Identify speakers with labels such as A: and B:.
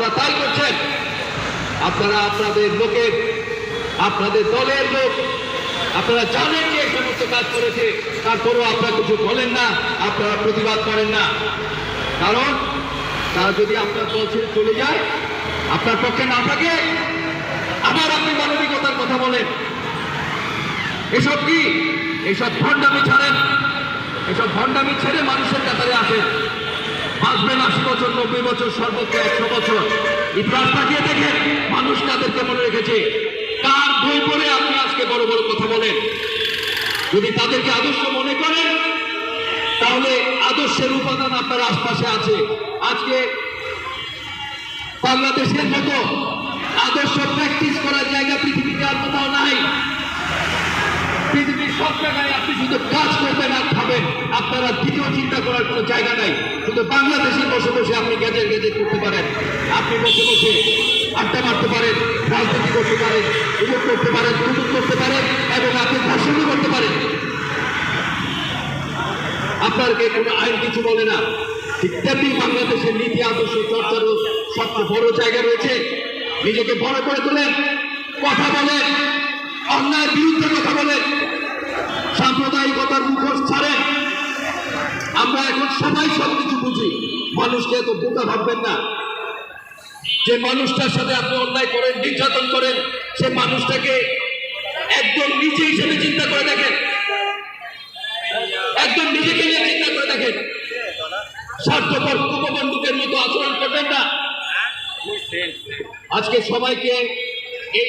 A: আপনারা তাই করছেন। আপনারা আপনাদের লোকের, আপনাদের দলের লোক, আপনারা জানেন যে সমস্ত কাজ করেছে, তারপরেও আপনারা কিছু বলেন না, আপনারা প্রতিবাদ করেন না। কারণ তারা যদি আপনার দল ছেড়ে চলে যায়, আপনার পক্ষে না থাকে, আবার আপনি মানবিকতার কথা বলেন। এসব কি? এসব ভণ্ডামি ছাড়েন। এসব ভণ্ডামি ছেড়ে মানুষের কাতারে আসেন। বাঁচবেন আশি বছর, নব্বই বছর, সর্বোচ্চ একশো বছর। ইতিহাস তাকিয়ে দেখেন, মানুষ তাদেরকে মনে রেখেছে? কার বই পড়ে আপনি আজকে বড় বড় কথা বলেন? যদি তাদেরকে আদর্শ মনে করেন, তাহলে আদর্শের উপাদান আপনার আশপাশে আছে। আজকে বাংলাদেশের মতো আদর্শ প্র্যাকটিস করার জায়গা পৃথিবীতে আর কোথাও নাই। পৃথিবীর সব জায়গায় আপনি শুধু কাজ করবেন আর খাবেন। চিন্তা করার কোনো জায়গা নাই। শুধু বাংলাদেশে বসে বসে আপনি গেজের গেজের করতে পারেন। আপনি বসে বসে আড্ডা মারতে পারেন, রাজনীতি করতে পারেন উমুক করতে পারেন তুমুক করতে পারেন এবং আপনি ভাষণও করতে পারেন। আপনাকে কোনো আইন কিছু বলে না। তেমনি বাংলাদেশের নীতি, আদর্শ, চর্চারও সবচেয়ে বড় জায়গা রয়েছে। নিজেকে বড় করে তোলেন, কথা বলেন, অন্যায়ের বিরুদ্ধে কথা বলেন সবাই সব কিছু বুঝি। মানুষকে এত বোকা ভাববেন না। যে মানুষটার সাথে আপনি অন্যায় করেন, নির্যাতন করেন, সে মানুষটাকে একদম নিজে হিসেবে চিন্তা করে দেখেন। একদম নিজেকে নিয়ে চিন্তা করে দেখেন। স্বার্থপর উপবন্ধুকের মতো আচরণ করবেন না। আজকে সবাইকে এই